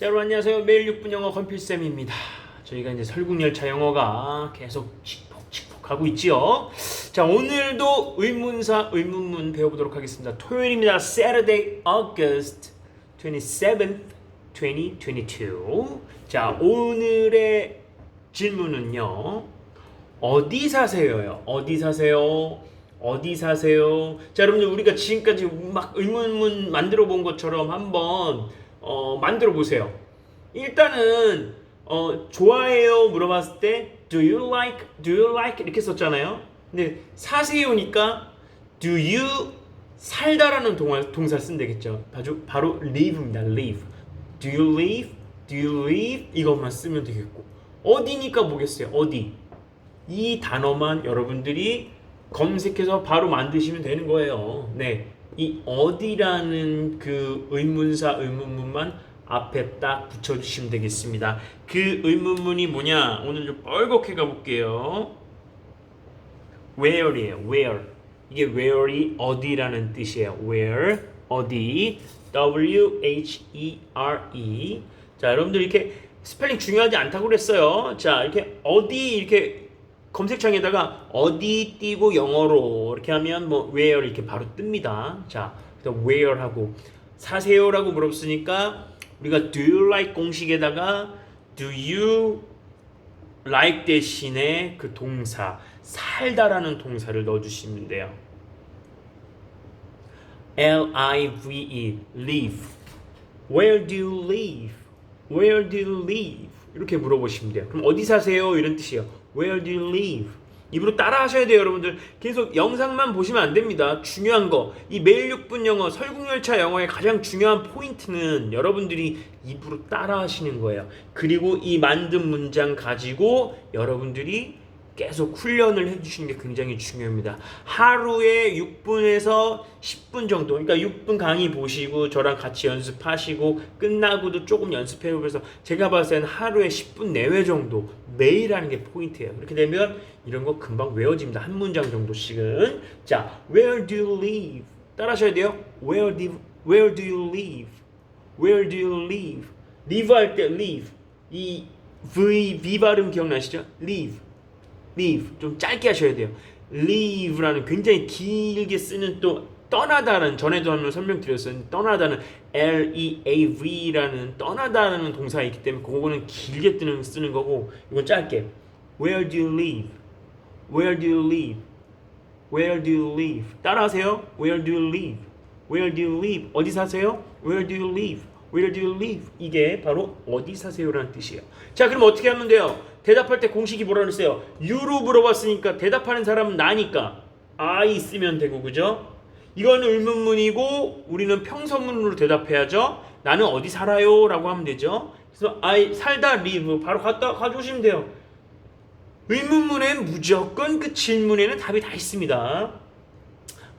자, 여러분 안녕하세요. 매일 6분 영어 건필쌤입니다. 저희가 이제 설국열차 영어가 계속 칙폭칙폭 하고 있지요. 자, 오늘도 의문사 의문문 배워보도록 하겠습니다. 토요일입니다. Saturday, August 27th, 2022. 자, 오늘의 질문은요. 어디 사세요요? 어디 사세요? 어디 사세요? 자, 여러분들 우리가 지금까지 막 의문문 만들어 본 것처럼 한번 어, 만들어 보세요. 일단은 어, 좋아해요 물어봤을 때 do you like do you like 이렇게 썼잖아요. 근데 사세요니까 do you 살다라는 동사, 동사 쓰면 되겠죠. 바로, 바로 live입니다. live. do you live? do you live? 이것만 쓰면 되겠고 어디니까 뭐겠어요? 어디? 이 단어만 여러분들이 검색해서 바로 만드시면 되는 거예요. 네. 이 어디라는 그 의문사 의문문만 앞에 딱 붙여주시면 되겠습니다. 그 의문문이 뭐냐? 오늘 좀 뻘겋게 가볼게요. where이에요. where. 이게 where이 어디라는 뜻이에요. where 어디 W H E R E. 자, 여러분들 이렇게 스펠링 중요하지 않다고 그랬어요. 자, 이렇게 어디 이렇게 검색창에다가 어디 띄고 영어로 이렇게 하면 뭐 where 이렇게 바로 뜹니다. 자, 그래서 where 하고 사세요라고 물었으니까 우리가 do you like 공식에다가 do you like 대신에 그 동사 살다라는 동사를 넣어주시면 돼요. L I V E live. Where do you live? Where do you live? 이렇게 물어보시면 돼요. 그럼 어디 사세요? 이런 뜻이에요. Where do you live? 입으로 따라 하셔야 돼요, 여러분들. 계속 영상만 보시면 안 됩니다. 중요한 거. 이 매일 6분 영어, 설국열차 영어의 가장 중요한 포인트는 여러분들이 입으로 따라 하시는 거예요. 그리고 이 만든 문장 가지고 여러분들이 계속 훈련을 해주시는 게 굉장히 중요합니다. 하루에 6분에서 10분 정도, 그러니까 6분 강의 보시고 저랑 같이 연습하시고 끝나고도 조금 연습해보고 그래서 제가 봤을 때는 하루에 10분 내외 정도 매일 하는 게 포인트예요. 그렇게 되면 이런 거 금방 외워집니다. 한 문장 정도씩은. 자, where do you live? 따라하셔야 돼요. Where do, where do you live? Where do you live? live 할 때 live. 이 V, V 발음 기억나시죠? live. Live 좀 짧게 하셔야 돼요. live라는 굉장히 길게 쓰는 또 떠나다는 전에도 한번 설명드렸어요. 떠나다는 L E A V라는 떠나다는 동사가 있기 때문에 그거는 길게 뜨는 쓰는 거고 이건 짧게 Where do you live? Where do you live? Where do you live? 따라하세요. Where do you live? Where do you live? 어디 사세요? Where do you live? Where do you live? 이게 바로 어디 사세요라는 뜻이에요. 자, 그럼 어떻게 하면 돼요? 대답할 때 공식이 뭐라 그랬어요? 유로 물어봤으니까 대답하는 사람은 나니까 I 쓰면 되고 그죠? 이건 의문문이고 우리는 평서문으로 대답해야죠. 나는 어디 살아요?라고 하면 되죠. 그래서 I 살다 live 바로 갖다 가져오시면 돼요. 의문문엔 무조건 그 질문에는 답이 다 있습니다.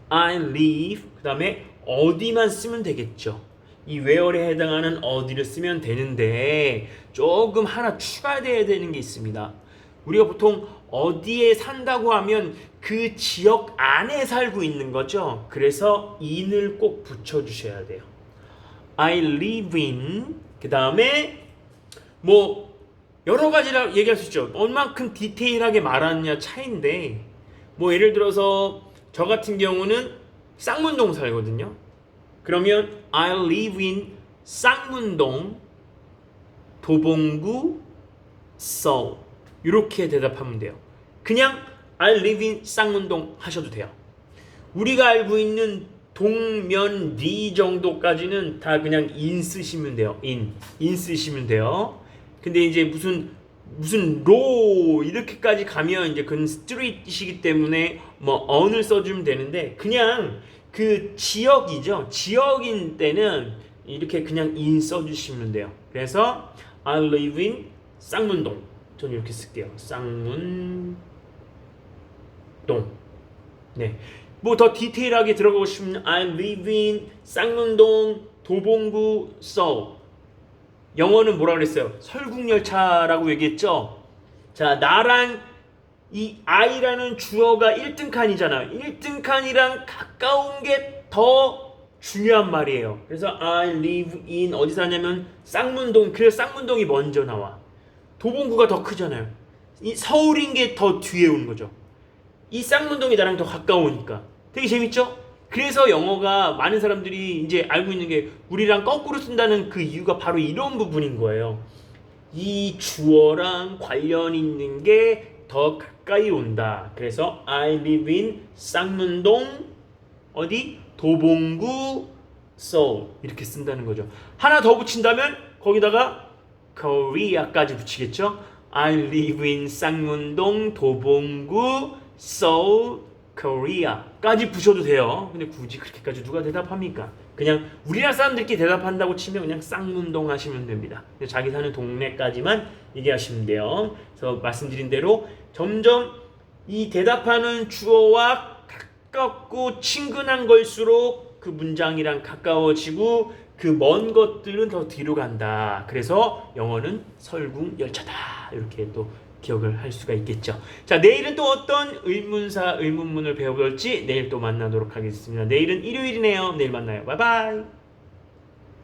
I live 그 다음에 어디만 쓰면 되겠죠. 이 where에 해당하는 어디를 쓰면 되는데 조금 하나 추가돼야 되는 게 있습니다. 우리가 보통 어디에 산다고 하면 그 지역 안에 살고 있는 거죠. 그래서 in을 꼭 붙여 주셔야 돼요. I live in 그 다음에 뭐 여러 가지라 얘기할 수 있죠. 얼만큼 디테일하게 말하느냐 차인데 뭐 예를 들어서 저 같은 경우는 쌍문동 살거든요. 그러면 I live in 쌍문동 도봉구 서울 이렇게 대답하면 돼요. 그냥 I live in 쌍문동 하셔도 돼요. 우리가 알고 있는 동면 리 정도까지는 다 그냥 in 쓰시면 돼요. in in 쓰시면 돼요. 근데 이제 무슨 무슨 로 이렇게까지 가면 이제 그건 스트리트이기 때문에 뭐 on을 써주면 되는데 그냥 그 지역이죠. 지역인 때는 이렇게 그냥 in 써주시면 돼요. 그래서 I live in 쌍문동. 저는 이렇게 쓸게요. 쌍문동. 네. 뭐 더 디테일하게 들어가고 싶으면 I live in 쌍문동 도봉구 서울. 영어는 뭐라 그랬어요? 설국열차라고 얘기했죠. 자, 나랑 이 I라는 주어가 1등 칸이잖아요. 1등 칸이랑 가까운 게 더 중요한 말이에요. 그래서 I live in 어디 사냐면 쌍문동. 그래서 쌍문동이 먼저 나와. 도봉구가 더 크잖아요. 이 서울인 게 더 뒤에 오는 거죠. 이 쌍문동이 나랑 더 가까우니까. 되게 재밌죠? 그래서 영어가 많은 사람들이 이제 알고 있는 게 우리랑 거꾸로 쓴다는 그 이유가 바로 이런 부분인 거예요. 이 주어랑 관련 있는 게 더 가까이 온다. 그래서 I live in 쌍문동 어디 도봉구 서울 이렇게 쓴다는 거죠. 하나 더 붙인다면 거기다가 Korea까지 붙이겠죠. I live in 쌍문동 도봉구 서울 Korea까지 붙여도 돼요. 근데 굳이 그렇게까지 누가 대답합니까? 그냥 우리나라 사람들끼리 대답한다고 치면 그냥 쌍문동 하시면 됩니다. 자기 사는 동네까지만 얘기하시면 돼요. 그래서 말씀드린 대로 점점 이 대답하는 주어와 가깝고 친근한 걸수록 그 문장이랑 가까워지고 그 먼 것들은 더 뒤로 간다. 그래서 영어는 설국 열차다. 이렇게 또 기억을 할 수가 있겠죠. 자, 내일은 또 어떤 의문사, 의문문을 배워볼지 내일 또 만나도록 하겠습니다. 내일은 일요일이네요. 내일 만나요. 바이바이.